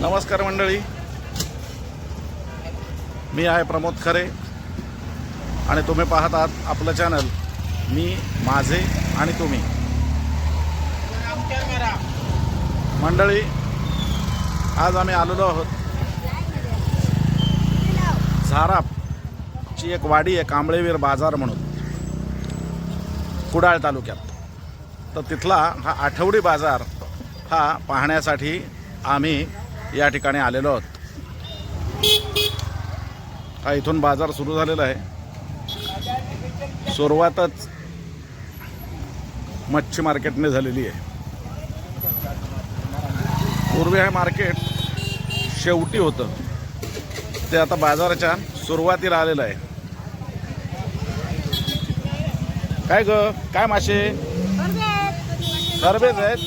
नमस्कार मंडळी. मी आहे प्रमोद खरे आणि तुम्ही पाहत आहात आपलं चॅनल मी माझे आणि तुम्ही. मंडळी आज आम्ही आलेलो आहोत. झारापची एक वाडी आहे कांबळेवीर बाजार म्हणून. कुडाळ तालुक्यात. तर तिथला हा आठवडी बाजार हा पाहण्यासाठी आम्ही या ठिकाणी आलेलो आहोत. हा इथून बाजार सुरू झालेला आहे. सुरुवातच मच्छी मार्केटने झालेली आहे. पूर्वी हे मार्केट शेवटी होतं. ते आता बाजाराच्या सुरुवातीला आलेलं आहे. काय ग? काय मासे? गरबेच आहेत?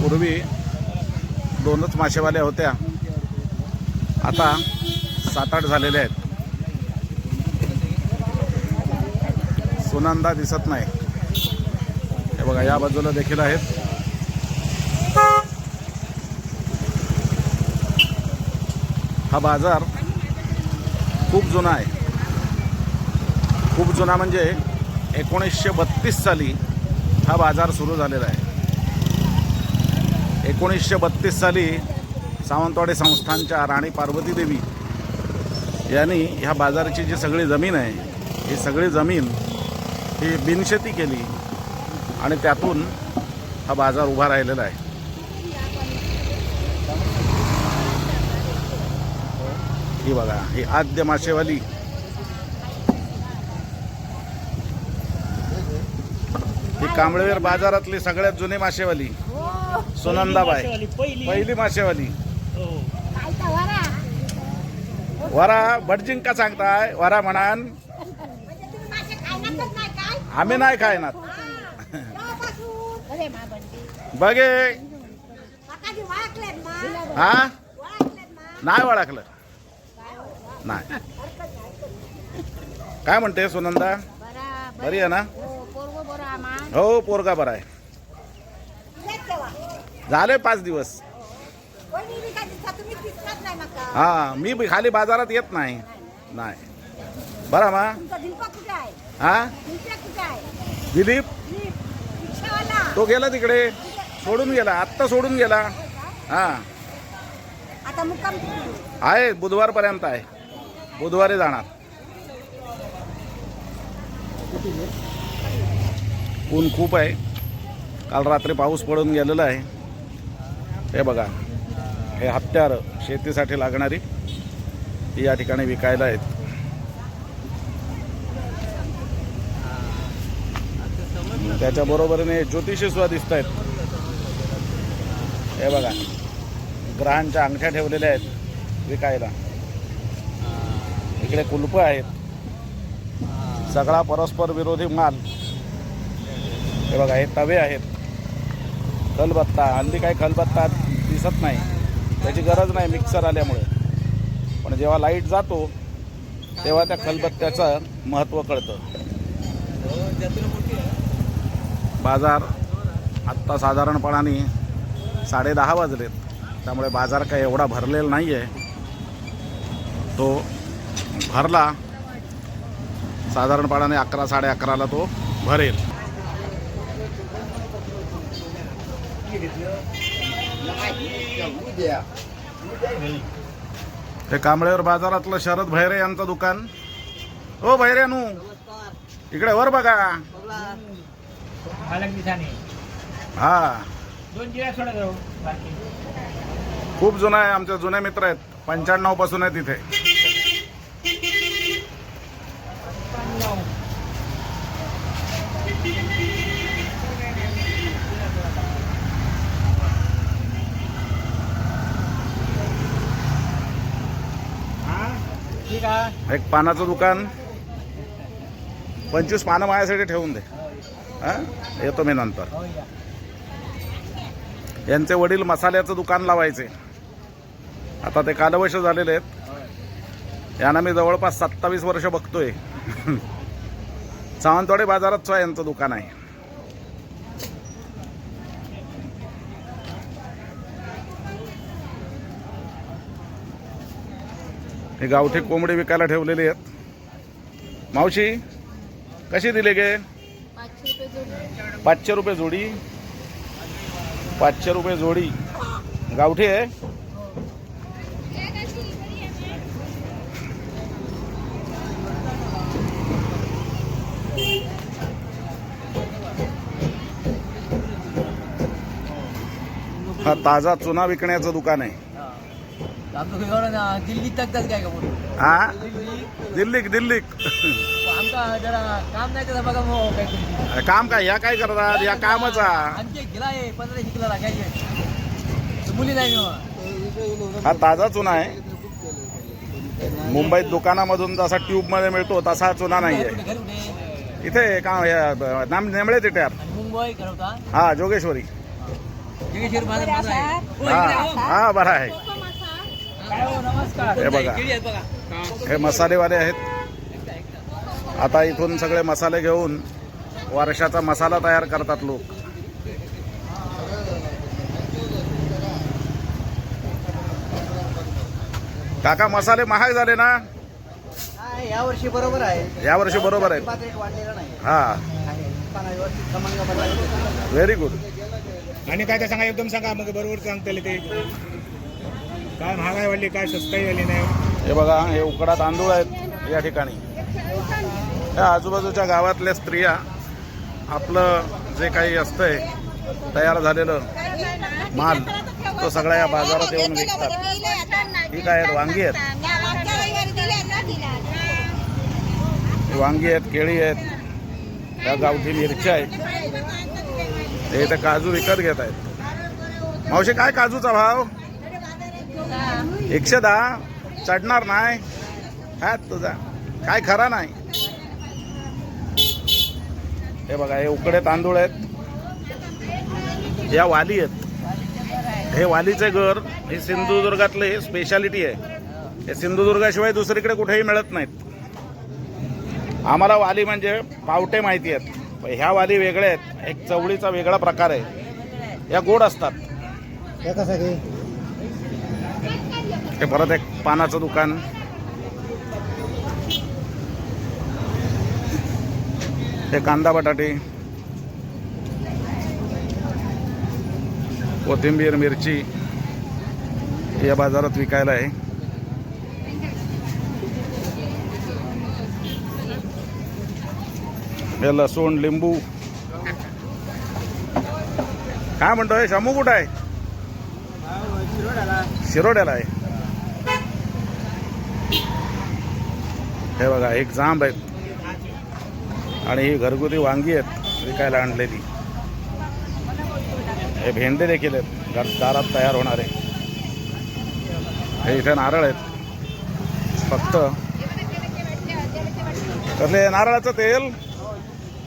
पूर्वी दोनच मासेवाल्या होत्या. आता सात आठ झालेले आहेत. सुनंदा दिसत नाही. हे बघा या बाजूला देखील आहेत. हा बाजार खूप जुना आहे. खूप जुना म्हणजे एकोणीसशे बत्तीस साली हा बाजार सुरू झालेला आहे. एकोणीसशे बत्तीस साली सावंतवाडी संस्थानच्या राणी पार्वती देवी यांनी ह्या बाजाराची जी सगळी जमीन आहे ही सगळी जमीन ही बिनशेती केली आणि त्यातून हा बाजार उभा राहिलेला आहे. ही बघा ही आद्य मासेवाली कांबळेवेर बाजारातली सगळ्यात जुनी मासेवाली. हो. सुनंदाबाई. पहिली मासेवाली काय का वरा. वरा भटजिंग का सांगताय? वरा म्हणान. म्हणजे तुम्ही मासे खायनातच नाही काय? आम्ही नाही खायनात. बघे. हा? नाही ओळखलं नाही. काय म्हणते सुनंदा? बरी. आहे ना? हो पोरगो बरं आहे. झाले पाच दिवस. हा मी खाली बाजारात येत नाही. नाही. बरा मा. हा? दिलपा? तो गेला तिकडे. सोडून गेला. आत्ता सोडून गेला. हा? आहे बुधवारपर्यंत आहे. बुधवारी जाणार. ऊन खूप आहे. काल रात्री पाऊस पडून गेलेला आहे. हे बघा हे हत्यार शेतीसाठी लागणारी ती या ठिकाणी विकायला आहेत. त्याच्या बरोबरीने ज्योतिषी सुद्धा दिसत आहेत. हे बघा ग्रहांच्या अंगठ्या ठेवलेल्या आहेत विकायला. इकडे कुलप आहेत. सगळा परस्पर विरोधी माल हे बघा हे तवे आहेत. खलबत्ता हल्ली काही खलबत्ता दिसत नाही. त्याची गरज नाही मिक्सर आल्यामुळे. पण जेव्हा लाइट जातो तेव्हा त्या खलबत्त्याचं महत्त्व कळतं. बाजार आत्ता साधारणपणाने साडे दहा वाजलेत. त्यामुळे बाजार काही एवढा भरलेला नाही आहे तो भरला. साधारणपणाने अकरा साडे अकराला तो भरेल. हे कांबळेवर बाजारातलं शरद भैरे यांचं दुकान. ओ भैऱ्यानू इकडे वर बघा. हा. खूप जुना आहे आमचे जुने मित्र आहेत. पंच्याण्णवपासून आहे तिथे. एक पानाचं दुकान. पंचवीस पानं माझ्यासाठी ठेवून दे. हां? येतो मी नंतर. यांचे वडील मसाल्याचं दुकान लावायचे. आता ते कालवश झालेले आहेत. यांना मी जवळपास सत्तावीस वर्ष बघतोय. सावंतवाडी बाजारात यांचं दुकान आहे. हे गावठी कोंबडी विकायला ठेवलेली आहेत. मावशी कशी दिले गे? पाचशे रुपये जोडी. पाचशे रुपये जोडी. गावठी आहे? हा ताजा चुना विकण्याचं दुकान आहे. दिल्ली तक तक काय का म्हणून. हा? दिल्ली? दिल्लीक दिल्लीक. आमका जरा काम नाही करत बघा मग काम काय या काय करतात? या कामाचा. आमचे गेला आहे पंधरा शिकला लागायचे मुली नाही मग हा ताजा चुना आहे. मुंबईत दुकानामधून जसा ट्यूबमध्ये मिळतो तसा हा चुना नाही आहे घर कुठे? इथे का हे, नाम नेमळे तिथे आणि मुंबई करवता हा जोगेश्वरी. जगेश्वर माझा माझा आहे हो, हा हो. हा बरा आहे. हो, नमस्कार हे बघा. केळी आहेत बघा हे मसालेवाले आहेत. आता इथून सगळे मसाले घेऊन वर्षाचा मसाला तयार करतात लोक. काका मसाले महाग झाले ना? या वर्षी बरोबर आहे. या वर्षी बरोबर आहे. हा व्हेरी गुड आणि काय ते सांगा एकदम सांगा मग बरोबर सांगता ते. काय महागाई वाढली काय सस्ताई झाली नाही. हे बघा हे उकडा तांदूळ आहेत या ठिकाणी. या आजूबाजूच्या गावातल्या स्त्रिया आपलं जे काही असतंय तयार झालेलं माल तो सगळा या बाजारात येऊन विकतात. ही काय आहेत वांगी आहेत. ही वांगी आहेत केळी आहेत या गावठी मिरच्या आहेत. हे इथं काजू विकत घेत आहेत. मावशी काय काजूचा भाव? एकशे दहा. चढणार नाही. हा तुझा. काय खरा नाही. हे बघा हे उकडे तांदूळ आहेत. या वाली आहेत. हे वालीचे घर हे सिंधुदुर्गातले स्पेशालिटी आहे. हे सिंधुदुर्गाशिवाय दुसरीकडे कुठेही मिळत नाहीत. आम्हाला वाली म्हणजे पावटे माहिती आहेत. ह्या वाली वेगळ्या आहेत. एक चवळीचा वेगळा प्रकार आहे. या गोड असतात. हे परत एक पानाचं दुकान. हे कांदा बटाटे. कोथिंबीर मिरची या बाजारात विकायला आहे. हे लसूण लिंबू. काय म्हणतोय? शामू कुठं आहे? शिरोड्याला आहे. हे बघा एक जांब आहेत आणि ही घरगुती वांगी आहेत विकायला आणलेली. हे भेंडे देखील आहेत घर दारात तयार होणारे. हे इथे नारळ आहेत. फक्त. कसले नारळाचं तेल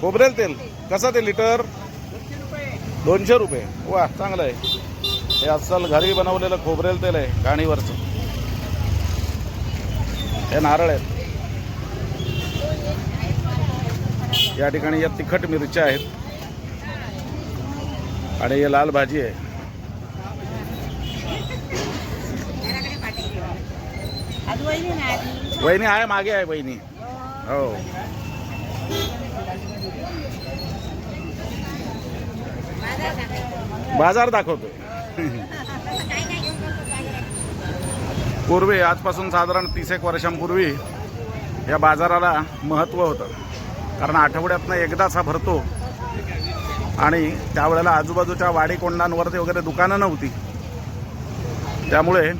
खोबरेल तेल. कसं ते लिटर? दोनशे रुपये. वा चांगलं आहे. हे अस्सल घरी बनवलेलं खोबरेल तेल आहे गाणीवरचं. हे नारळ आहेत. या ठिकाणी या तिखट मिरच्या आहेत. आणि हे लाल भाजी आहे. वहिनी आहे मागे आहे बहिणी हो. बाजार दाखवतो पूर्वी आजपासून साधारण तीस एक वर्षांपूर्वी या बाजाराला महत्त्व होतं. कारण आठवड्यातनं एकदाच हा भरतो. आणि त्यावेळेला आजूबाजूच्या वाडी कोंडांवरती वगैरे दुकानं नव्हती. त्यामुळे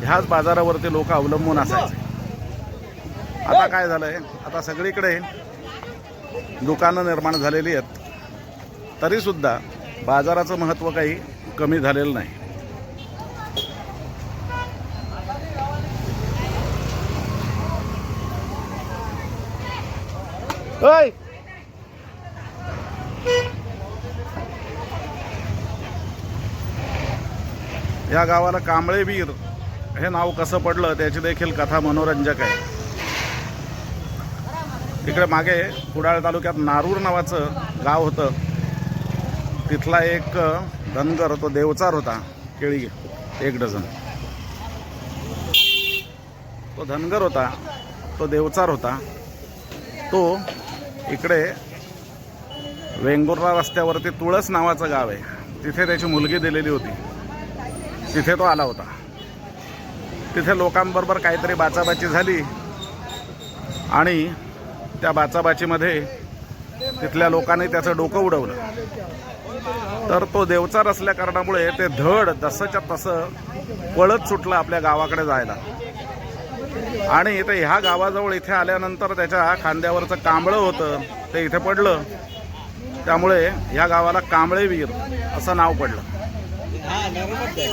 ह्याच बाजारावरती लोक अवलंबून असायचे. आता काय झालंय? आता सगळीकडे दुकानं निर्माण झालेली आहेत. तरीसुद्धा बाजाराचं महत्त्व काही कमी झालेलं नाही. ओय! या गावाला कांबळेवीर हे नाव कसं पडलं त्याची देखील कथा मनोरंजक आहे. तिकडे मागे कुडाळ तालुक्यात नारूर नावाचं गाव होतं. तिथला एक धनगर तो देवचार होता केळी एक डझन. तो धनगर होता तो देवचार होता. तो इकडे वेंगुर्ला रस्त्यावरती तुळस नावाचं गाव आहे. तिथे त्याची मुलगी दिलेली होती. तिथे तो आला होता. तिथे लोकांबरोबर काहीतरी बाचाबाची झाली आणि त्या बाचाबाचीमध्ये तिथल्या लोकांनी त्याचं डोकं उडवलं. तर तो देवचार असल्या कारणामुळे ते धड जसंच्या तसं पळत सुटलं आपल्या गावाकडे जायला. आणि इथे ह्या गावाजवळ इथे आल्यानंतर त्याच्या खांद्यावरचं कांबळं होतं. ते इथे पडलं. त्यामुळे ह्या गावाला कांबळेवीर असं नाव पडलं.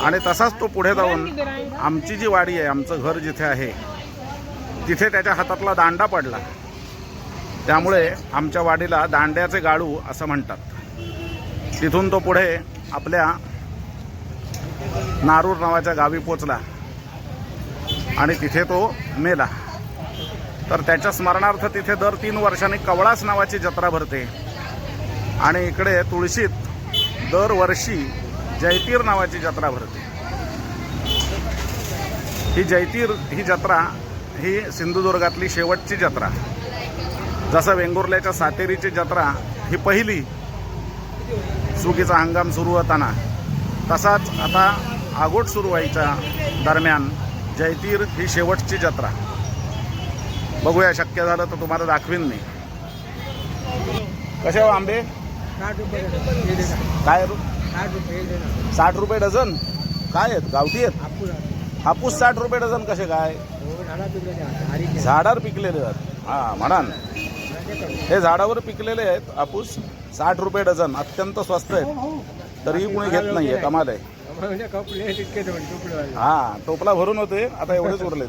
आणि तसाच तो पुढे जाऊन आमची जी वाडी आहे आमचं घर जिथे आहे तिथे त्याच्या हातातला दांडा पडला. त्यामुळे आमच्या वाडीला दांड्याचे गाळू असं म्हणतात. तिथून तो पुढे आपल्या नारूर नावाच्या गावी पोचला. आणि तिथे तो मेला. तर त्याच्या स्मरणार्थ तिथे दर तीन वर्षांनी कवळास नावाची जत्रा भरते. आणि इकडे तुळशीत दरवर्षी जैतीर नावाची जत्रा भरते. ही जैतीर ही जत्रा ही सिंधुदुर्गातली शेवटची जत्रा. जसं वेंगुर्ल्याच्या सातेरीची जत्रा ही पहिली सुगीचा हंगाम सुरू होताना तसाच आता आगोट सुरू व्हायच्या दरम्यान जैतीर ही शेवटची जत्रा. बघूया शक्य झालं तर तुम्हाला दाखवीन मी. कसे हो आंबे? काय साठ रुपये डझन. काय आहेत? गावठी आहेत? हापूस साठ रुपये डझन कसे काय? झाडावर पिकलेले आहेत. हा म्हणा. हे झाडावर पिकलेले आहेत हापूस साठ रुपये डझन. अत्यंत स्वस्त आहेत. तरीही कुणी घेत नाहीये कमाल आहे. हा टोपला भरून होते आता एवढेच उरलेत.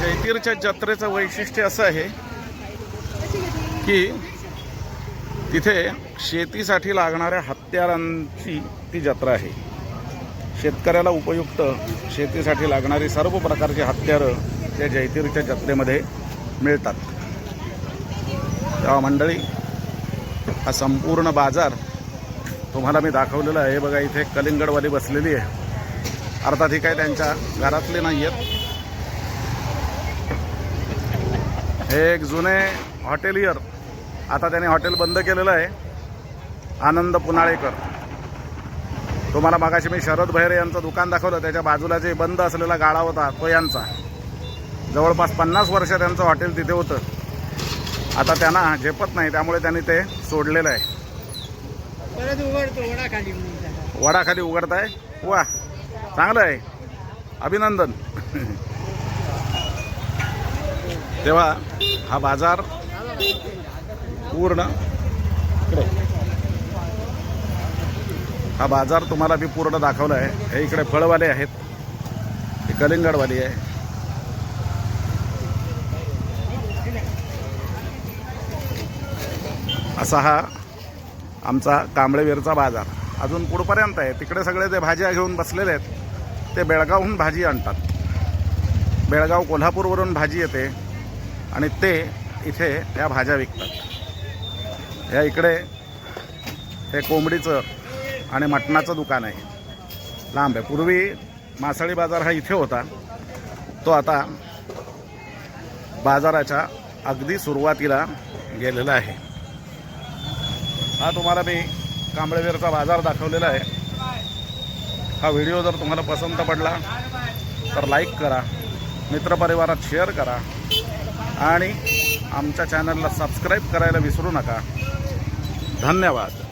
जैतीरच्या जत्रेचं वैशिष्ट्य असं आहे की तिथे शेतीसाठी लागणाऱ्या हत्यारांची ती जत्रा आहे. शेतकऱ्याला उपयुक्त शेतीसाठी लागणारी सर्व प्रकारची हत्यारं त्या जैतीरच्या जत्रेमध्ये मिळतात. तेव्हा मंडळी हा संपूर्ण बाजार तुम्हाला मी दाखवलेलं आहे. बघा इथे कलिंगडवाली बसलेली आहे. अर्थात ही काय त्यांच्या. घरातले नाही आहेत हे एक जुने हॉटेलियर आता त्याने हॉटेल बंद केलेलं आहे. आनंद पुनाळेकर. तुम्हाला मागाशी मी शरद भैरे यांचं दुकान दाखवलं. त्याच्या बाजूला जे बंद असलेला गाळा होता तो यांचा. जवळपास पन्नास वर्ष त्यांचं हॉटेल तिथे होतं. आता त्यांना झेपत नाही त्यामुळे त्यांनी ते सोडलेलं आहे. परत उघडतो वडा खाली वडाखाली उघडताय? वा चांगलं आहे. अभिनंदन. तेव्हा हा बाजार पूर्ण इकडे. हा बाजार तुम्हाला मी पूर्ण दाखवला आहे. हे इकडे फळवाले आहेत. हे कलिंगडवाली आहे. असा हा आमचा कांबळेवेरचा बाजार. अजून पुढपर्यंत आहे. तिकडे सगळे जे भाज्या घेऊन बसलेले आहेत ते बेळगावहून भाजी आणतात. बेळगाव कोल्हापूरवरून भाजी येते आणि ते इथे या भाज्या विकतात. या इकडे हे कोंबडीचं आणि मटणाचं दुकान आहे. लांब आहे. पूर्वी मासळी बाजार हा इथे होता. तो आता बाजाराच्या अगदी सुरुवातीला गेलेला आहे. हा तुम्हाला मी कांबळेवेरचा बाजार दाखवलेला आहे. हा व्हिडिओ जर तुम्हाला पसंत पडला तर लाईक करा मित्रपरिवारात शेअर करा आणि आमच्या चॅनलला सबस्क्राईब करायला विसरू नका. धन्यवाद.